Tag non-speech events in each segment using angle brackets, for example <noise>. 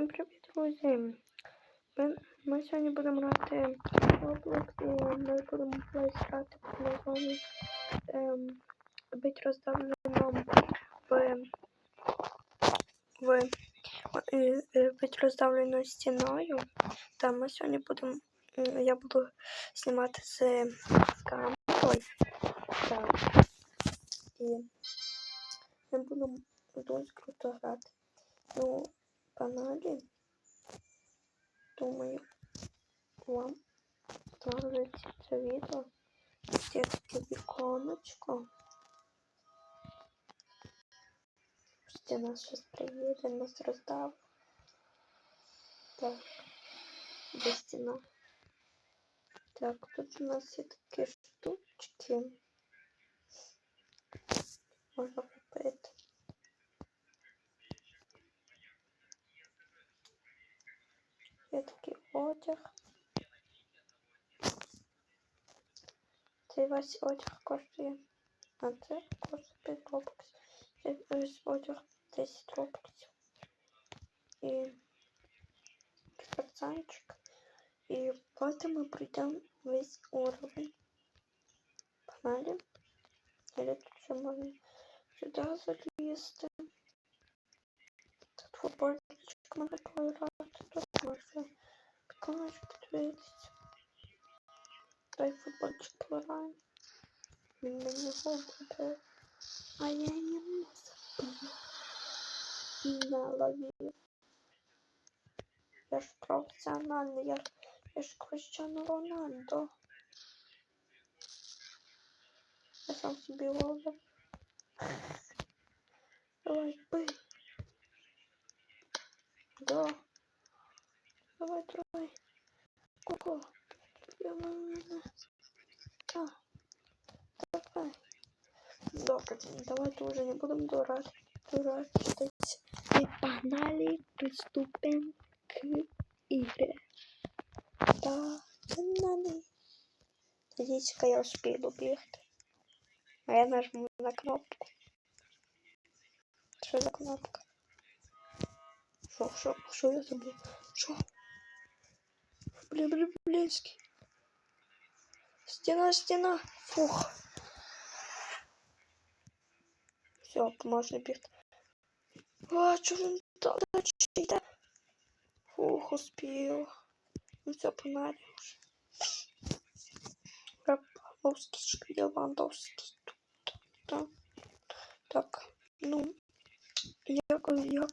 Всім привіт, друзі! Ми, ми сьогодні будемо грати в Roblox і ми будемо грати під названням ем, Бить роздавленим в, в е, е, бить роздавленою стіною. Та ми сьогодні будемо, я буду знімати з камерою. Так. І ми будемо дуже круто грати. Ну, каналі. Думаю, вам понравится це відео. Є таке віконечко. Пусть нас щось приїде, нас роздав. Так, де стіна. Так, тут у нас є такі штучки. Можна купити. одяг. Цей весь одяг коштує. А це коштує 5 робоксів. Цей весь одяг 10 робоксів. І пацанчик. І потім ми пройдемо весь уровень. Погнали. Или тут ще можна сюди залізти. Тут футбольчик можна поіграти. Тут можна піканочку подивитися. Дай футбольчик пограємо. Він мені голубе. А я не можу. Наловив. Я ж професіональний, я, я ж Криштиану Рональдо. Я сам собі ловлю. Давай, бий. Да. Давай, давай. Ку-ку. А. Давай. Добре, давайте уже не будем дурак. Дурачитись. И погнали, приступим к игре. Да, погнали. Надеюсь-ка я успею убегать. А я нажму на кнопку. Что за кнопка? Шо, шо, шо я забыл? Шо? Бля, бля, близкий. Стена, стена. Фух. Все, можно бегать. А, там дальше? Фух, успел. Ну все, погнали уже. Левандовский, Левандовский. Так, так, ну, як, як,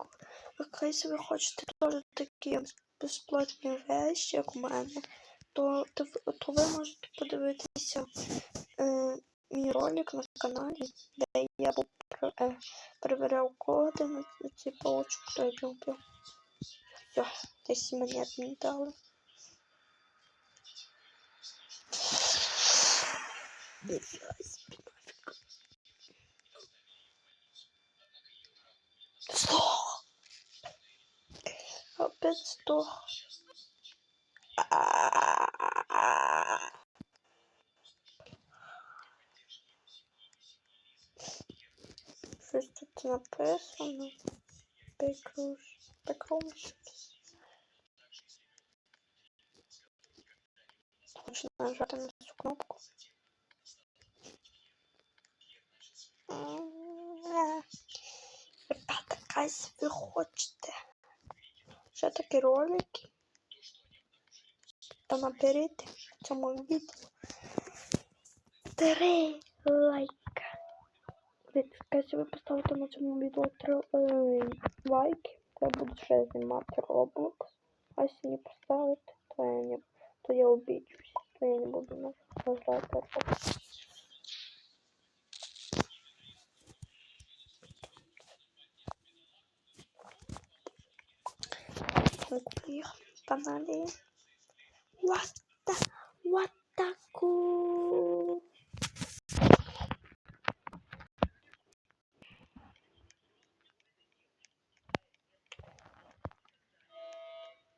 якщо ви хочете теж такі безплатні речі, як у мене, то, то, то ви можете подивитися е, мій ролик на каналі, де я е, перевіряв коди на, цей паучок, то я любив. Все, десь мені відмітали. Сдох. Опять сдох. Щось тут написано. Бекруш. Бекруш. Хочу нажати на цю кнопку. Ребята, кайсь ви хочете. Ще такі ролики. Та наберіть в цьому відео. Три лайка. Якщо ви поставите на цьому відео три е, лайки, то я буду ще знімати Roblox. А якщо не поставите, то я не то я обіджусь, то я не буду нажати Roblox. kokuyor. Bana ne? What the? What the cool?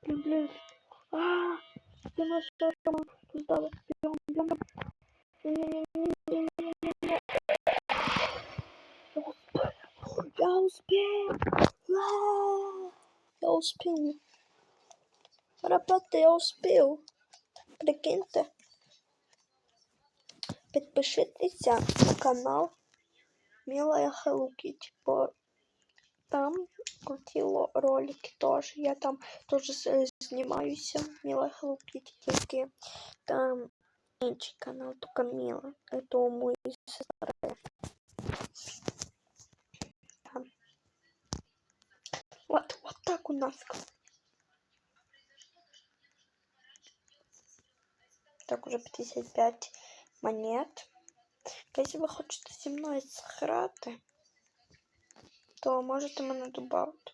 Blüm. Aaa. Yavaş yavaş. Buzdağlı. Yom yom yom. Yavuz Bey. Yavuz Bey. Yavuz Bey. Ребята, я успів. Прикиньте. Підпишіться на канал Милая Hello Kitty, бо там круті ло- ролики теж. Я там теж с- знімаюся. Мила Hello Kitty, тільки там інший канал, тільки Мила. Это у моєї сестри. Там. Вот, вот так у нас. Так, уже 55 монет. Якщо ви хочете зі мною зіграти, то можете мене додати.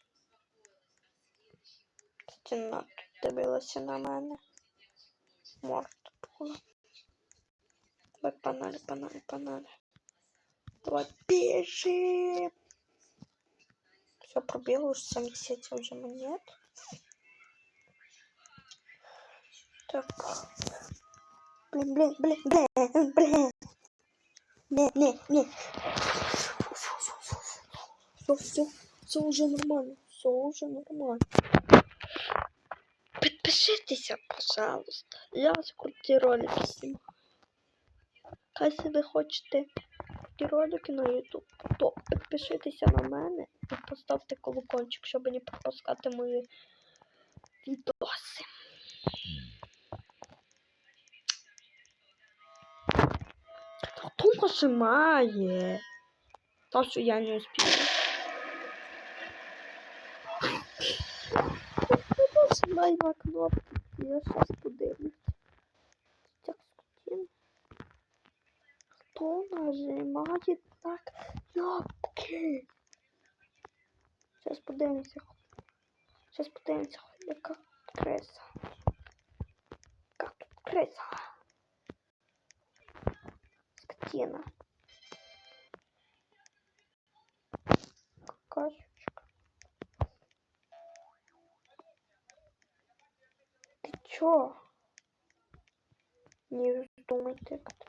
Стіна тут дивилася на мене. Морда була. Давай панали, панали, панали. Давай бежим. Все, пробил уже 70 уже монет. Так. Блин, блин, блин, блин. Не, не, не. Все, все, все уже нормально. Все уже нормально. Підпишіться, пожалуйста. Я за круті ролики знімаю. Якщо ви хочете круті ролики на YouTube, то підпишіться на мене і поставте колокольчик, щоб не пропускати мої відоси. Хто нажимає? То, що я не успію. Нажимай на кнопку, я щас подивлюсь. Так, скотин. Хто нажимає так кнопки? Сейчас подивимося. Сейчас подивимося, яка криса. Яка тут криса? Скотина. Какашечка. Ты чё? Не вздумай тыкать.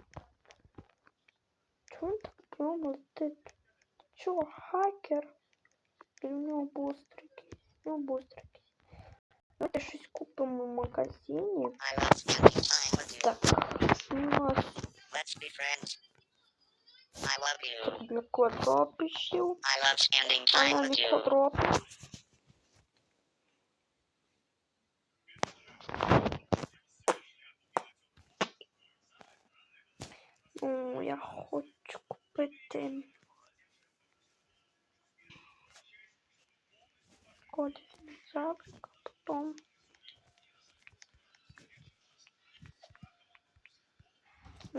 Чё он так прямо летит? Ты чё, хакер? Или у него бустрики? У него бустрики. Давайте щось купимо в you. Так, у нас А я with не you. квадропи. Ну, я хочу купити. Кодик динозаврика, потом.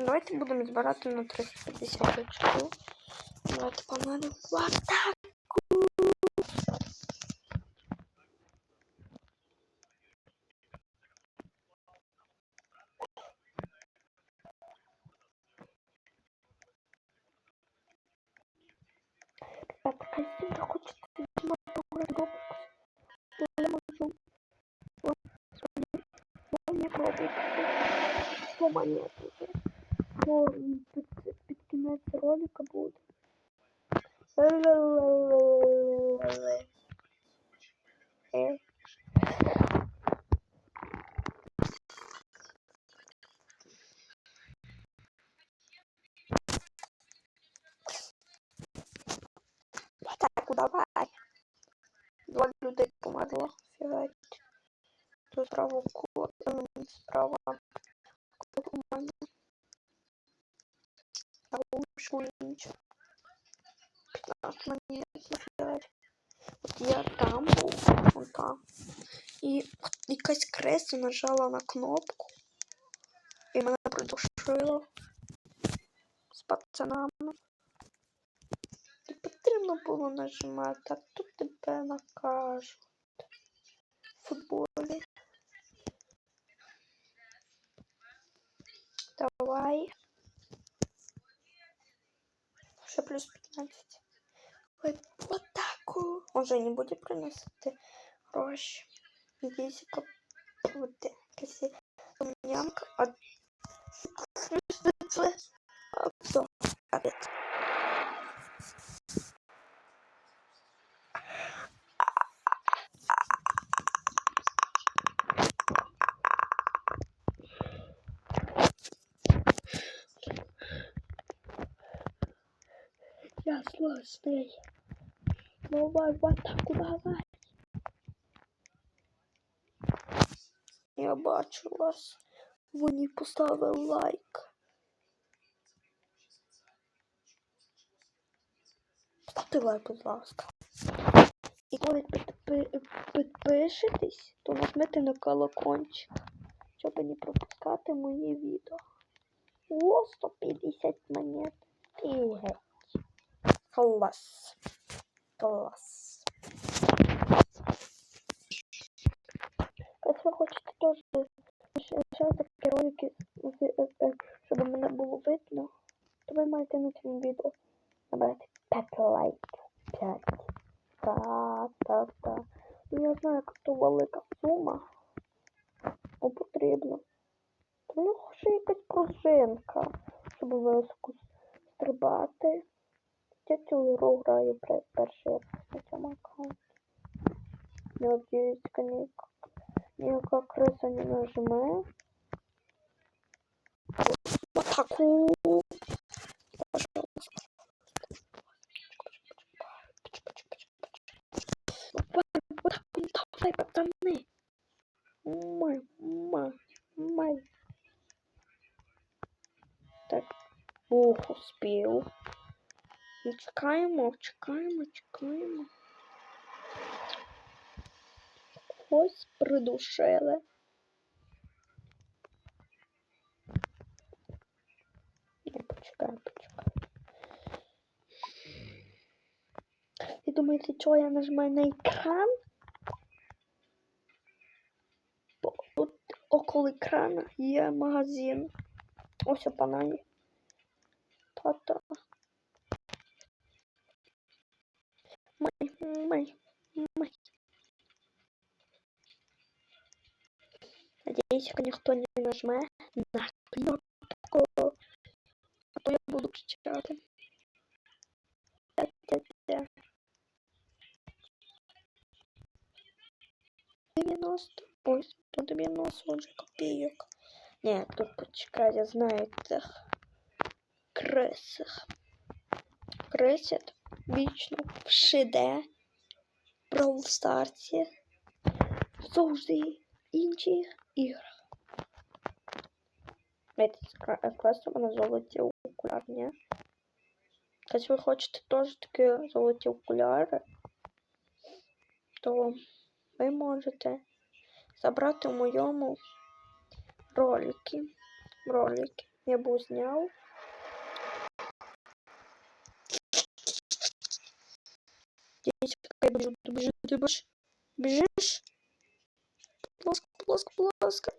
Давайте будемо збирати на 350 очків. Давайте погнали в атаку. Ребята, если вы хотите Roblox, то я можу вам монет Roblox. 100 Інше. 15 монет нафігать. От я там був, вон там. І якась кресло нажала на кнопку. І мене придушило. З пацанами. Не потрібно було нажимати, а тут тебе накажуть. В футболі. Давай. Ще плюс 15. Ой, в атаку. Он же не буде приносити гроші. Надіюся, буде якась нямка. А це а, Злостний. Давай в атаку, давай. Я бачу вас. Вони поставили лайк. Ставте лайк, будь ласка. І коли підпи- підпишетесь, то нажмете на колокольчик, щоб не пропускати мої відео. О, 150 монет. Фігеть. Клас. Клас. Якщо ви хочете теж ще такі ролики, з- е, е, щоб мене було видно, то ви маєте на цьому відео набрати 5 лайків. 5. Та-та-та. Ну я знаю, як то велика сума. цю гру граю при- перший раз на цьому аккаунті. Надіюсь, ніяка, ніяка криса не нажме. Чекаємо, чекаємо, чекаємо. Ось придушили. Я почекаю, почекаю. Ви думаєте, чого я нажимаю на екран? Тут около екрана є магазин. Ось опанає. Та-та. Надеюсь, никто не нажме на кнопку. А то я буду кричати. Тя-тя-тя. 90. Ой, 190 уже копеек. Нет, тут почекай, я знаю цих крисах. Крисять вічно в шиде, Brawl Старсі, завжди в інших іграх. Знаєте, класно мене золоті окуляр, ні? Якщо ви хочете теж такі золоті окуляри, то ви можете забрати в моєму ролики. Ролики я був зняв. Ты бежишь, бежишь. Плоско, плоско, плоско.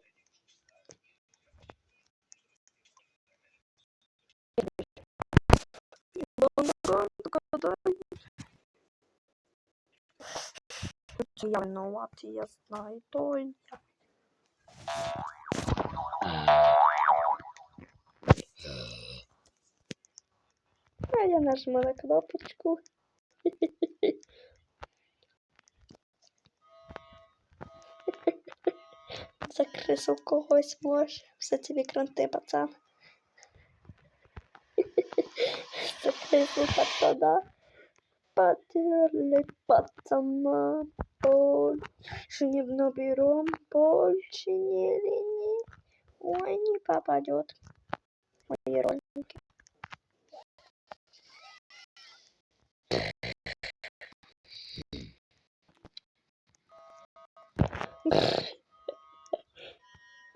Я виноватий, я знаю, то я. А я нажму на кнопочку. <laughs> Закрисив когось може. Все ці кранти, пацан. <laughs> Закрисив пацана. Потерли пацана. Не наберем. Больше не лени. Ой, не попадет. Мои ролики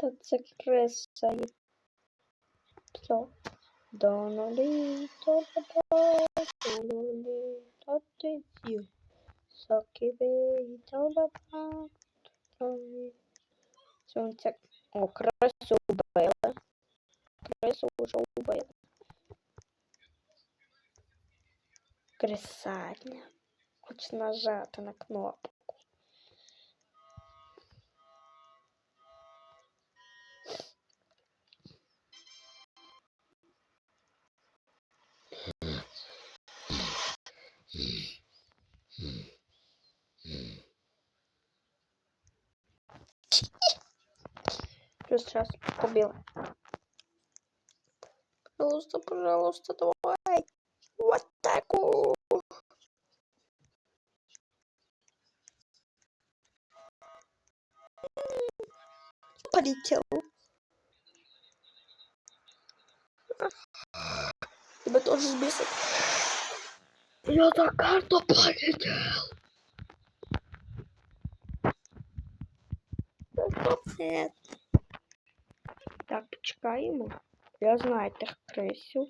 Та це креса є. Все. Донолі, та-та-та, донолі, та-ти-ті. Соківей, та-та-та, та-та. Це це... О, красу вбили. Красу вже вбили. Кресальня. Хоч нажати на кнопку. плюс час убила. Пожалуйста, пожалуйста, давай. Вот такую. Полетел. Тебя тоже сбесит. Я на карту полетел. Да нет. Так, почекаємо. Я знаю тих крисів.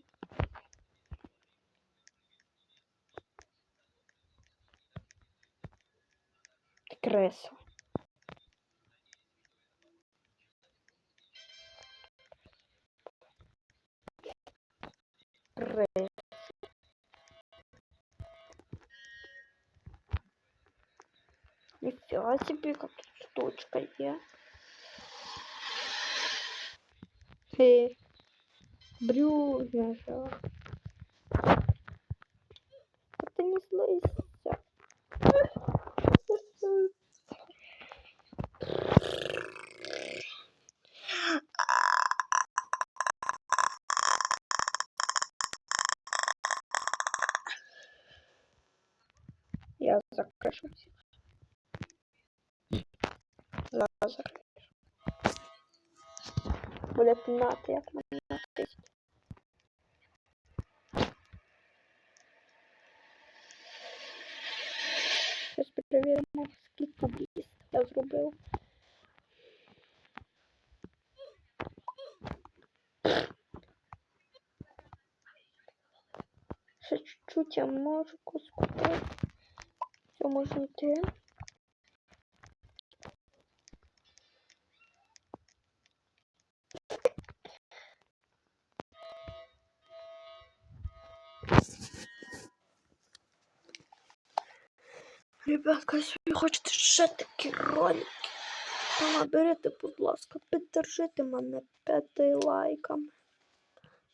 Криса. Крис. Нифига себе, как тут штучка є. Хе. Брюзняша. А ты не злися. Я закрышу всех. Зараз закришу Буде знати, як мене натиснути. Зараз перевіримо, скільки бліст я зробив. Ще чуть-чуть я можу скупити. Все, можна йти. Ребятка, якщо ви хочете ще такі ролики, то наберете, будь ласка, піддержите мене п'яти лайками.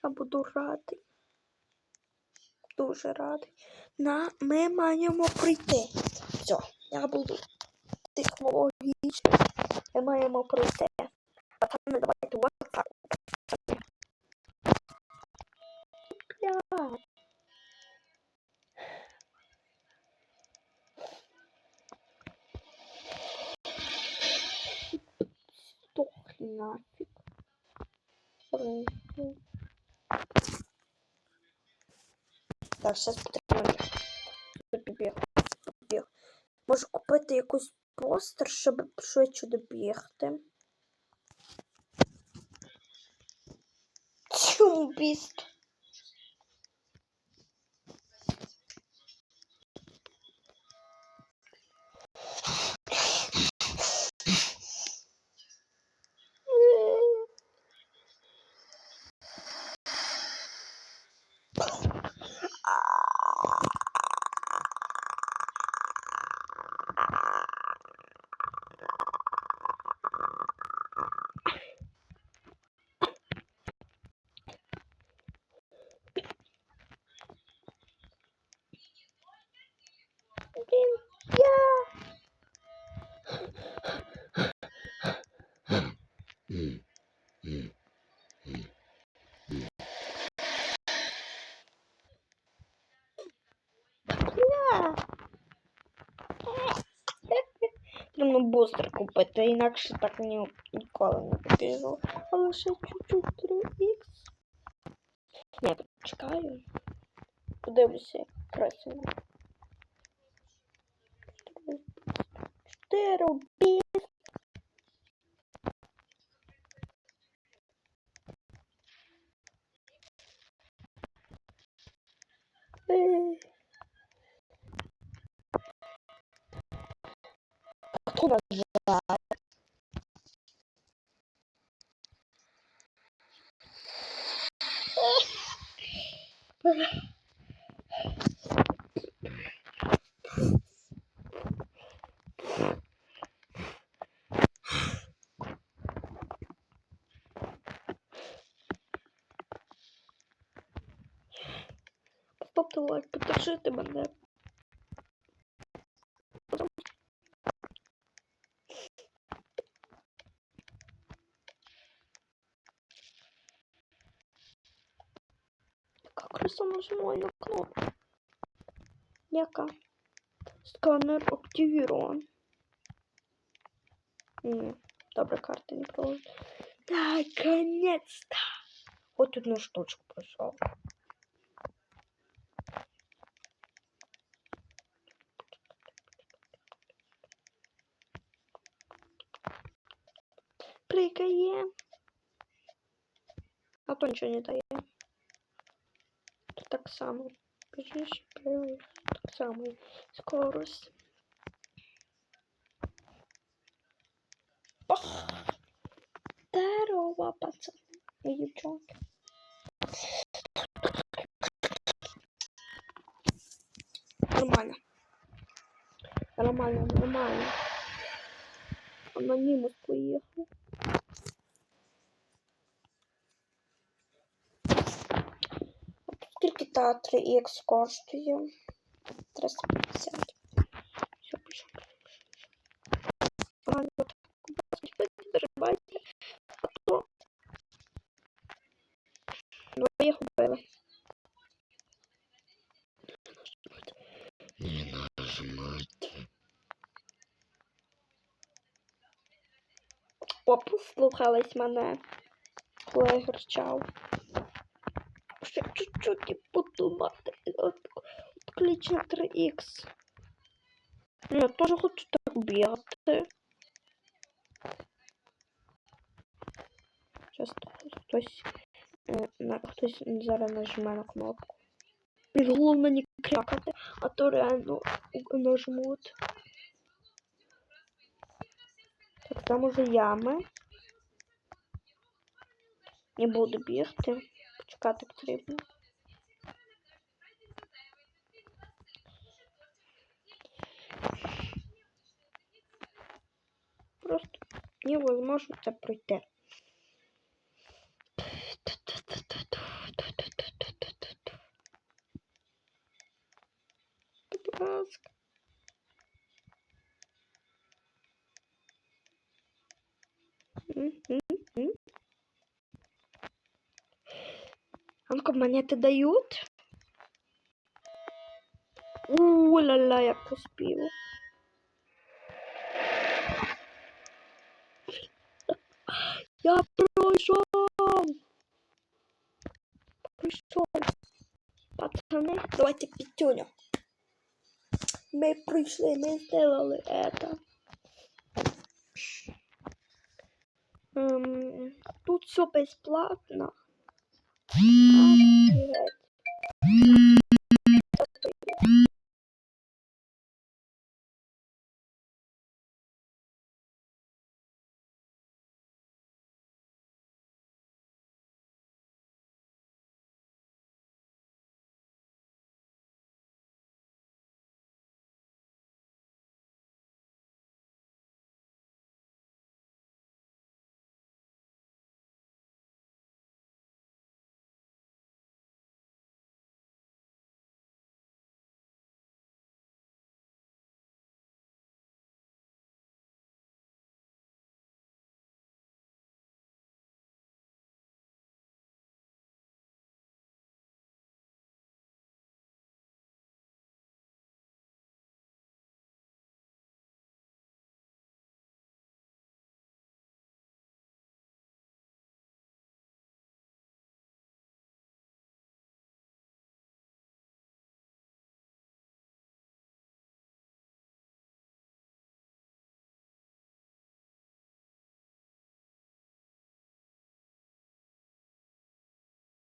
Я буду радий. Дуже радий. На, ми маємо прийти. Все, я буду технологічний. Ми маємо прийти. Зараз потрібно добіг. Добіг. Можу купити якийсь постер, щоб швидше добігти. Чому біст? Блін, я. Бля. Треба бустер купити, інакше так ні, ніколи не побіжу. Але ще чуть-чуть 3х. Ні, почекаю. Подивлюся, як красиво. Чотири біс. Ей. Хто нас ждає? Поставте лайк, підтримайте мене. Яка краса нажимаю на кнопку? Яка? Сканер активирован. Ні, Добре, карти не проводить. Наконец-то! Хоть одну штучку пройшов. Прикає. А то нічого не дає. Так само. Біжиш, прыгаєш. Так само. Скорость. Ох! Здорово, пацаны и девчонки. Нормально. Нормально, нормально. Анонимус поехал. та 3х коштує 350. Ну, їх вбили. Не нажимайте. О, послухались мене, коли я горчав. Ще чуть-чуть і подумати. От, Отключи 3х. Ну, Я теж хочу так бігати. Зараз хтось, е, на, хтось зараз нажме на кнопку. І головне не крякати, а то реально нажмуть. Так, там уже ями. Не буду бігти. Почекати потрібно. Невозможно це пройти. Будь ласка. М-м-м. А ну-ка, монеты дают? У-ля-ля, як успів. Я пройшов! Пройшов. Пацаны, давайте пятюню. Мы пришли, мы сделали это. Эм, тут все бесплатно. Офигеть.